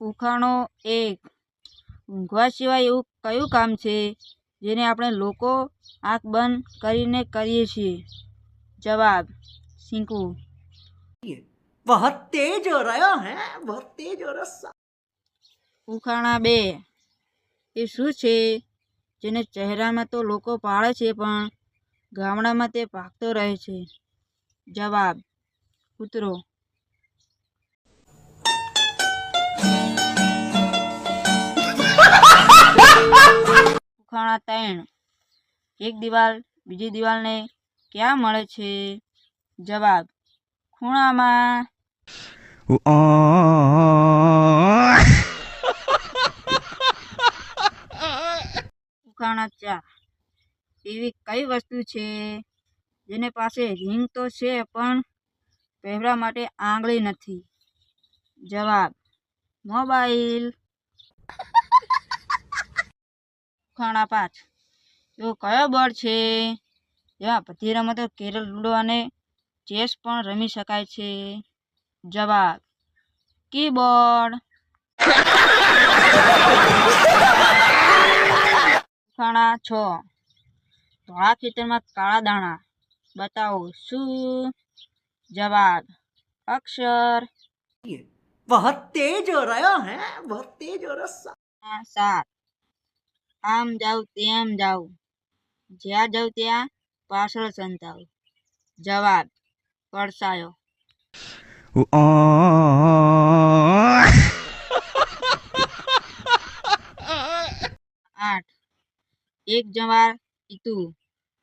ઉખાણો એક. ઊંઘવા સિવાય એવું કયું કામ છે જેને આપણે લોકો આંખ બંધ કરીને કરીએ છીએ? જવાબ સિંકવું બહુત તેજ હો રહ્યો ઉખાણા બે. એ શું છે જેને ચહેરામાં તો લોકો પાળે છે પણ ગામડામાં તે ભાગતો રહે છે? જવાબ કૂતરો. ઉખાણા ત્રણ એક દિવાલ, બીજી દિવાલને ક્યાં મળે છે? જવાબ, ખૂણામાં. ઉખાણા ચા. એવી કઈ વસ્તુ છે? જેને પાસે રિંગ તો છે, પણ પહેરવા માટે આંગળી નથી. જવાબ, મોબાઈલ. ઉખાણા પાંચ એવો કયો બોર્ડ છે જેમાં બધી રમતો કેરમ લૂડો અને ચેસ પણ રમી શકાય છે જવાબ કીબોર્ડ ઉખાણા છ ધોળા ખેતરમાં કાળા દાણા બતાવો શું જવાબ અક્ષર बहुत तेज हो रहा है बहुत तेज हो रहा આ સાત આમ જાવ તેમ જાવ જ્યાં જાવ ત્યાં પાછળ સંતાવ. જવાબ, પડસાયો. આઠ, એક જવાર પીતું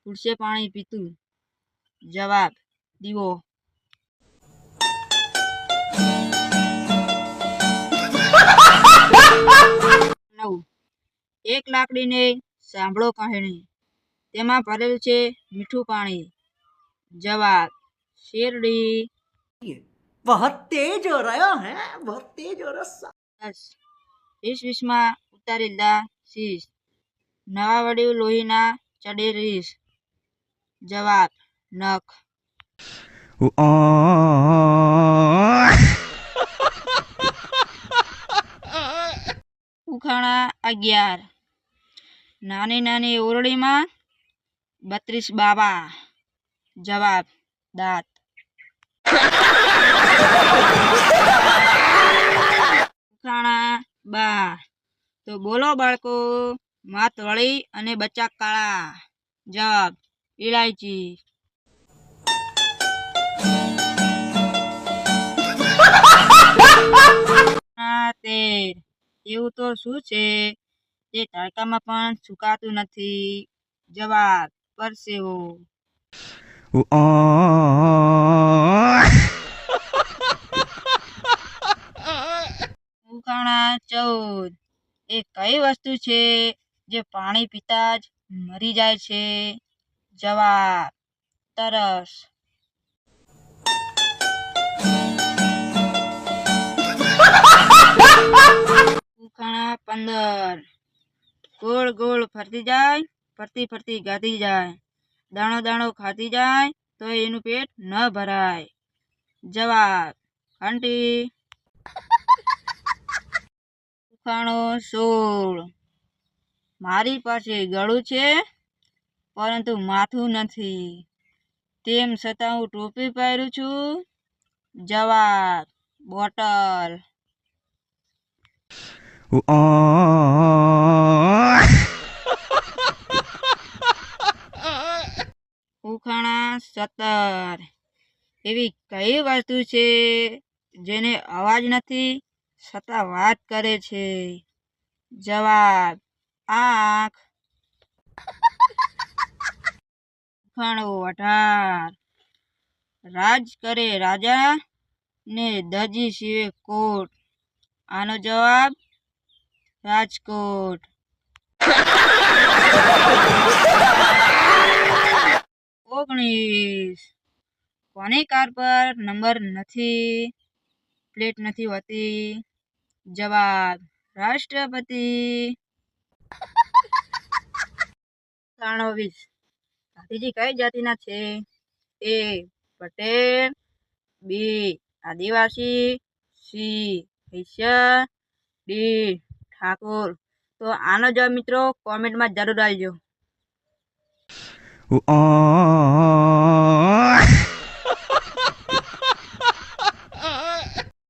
તુલસે પાણી પીતું જવાબ, દીવો. એક લાકડીને સાંભળો કહાણી તેમાં ભરેલું છે મીઠું પાણી જવાબ શેરડી बहुत तेज हो रहा है बहुत तेज हो रहा દસ વીસ વીસમાં ઉતારેલા શીશ નવા વડ્યું લોહીના ચડે રીસ જવાબ નખ ઉખાણા અગિયાર નાની નાની ઓરડીમાં બત્રીસ બાબા જવાબ, દાંત. બા. તો બોલો બાળકો, માત વળી અને બચ્ચા કાળા. જવાબ ઇલાયચી તેર એવું તો શું છે? જે તડકામાં પણ સુકાતું નથી. જવાબ પરસેવો ઉખાણા ચૌદ. એ કઈ વસ્તુ છે જે પાણી પીતા જ મરી જાય છે? જવાબ તરસ. ઉખાણા પંદર. ગોળ ગોળ ફરતી જાય, ફરતી ફરતી ગાતી જાય. દાણો દાણો ખાતી જાય, તો એનું પેટ ન ભરાય. જવાબ, ઘંટી. ઉખાણો સોળ. મારી પાસે ગળું છે, પરંતુ માથું નથી. તેમ છતાં હું ટોપી પહેરું છું. જવાબ, બોટલ. ઉખાણા સત્તર. એવી કઈ વસ્તુ છે જેને અવાજ નથી છતાં વાત કરે છે? જવાબ, આંખ. ઉખાણો અઢાર. રાજ કરે રાજા ને દજી સીવે કોટ. આનો જવાબ રાજકોટ. ઓગણીસ. કોની કાર પર નંબર નથી? પ્લેટ નથી હોતી? જવાબ, રાષ્ટ્રપતિ. ત્રાણું વીસ ગાંધીજી કઈ જાતિના છે? એ, પટેલ. બી, આદિવાસી. સી વૈશ્ય ડી ઠાકોર. તો આનો જવાબ મિત્રો કોમેન્ટમાં જરૂર આવજો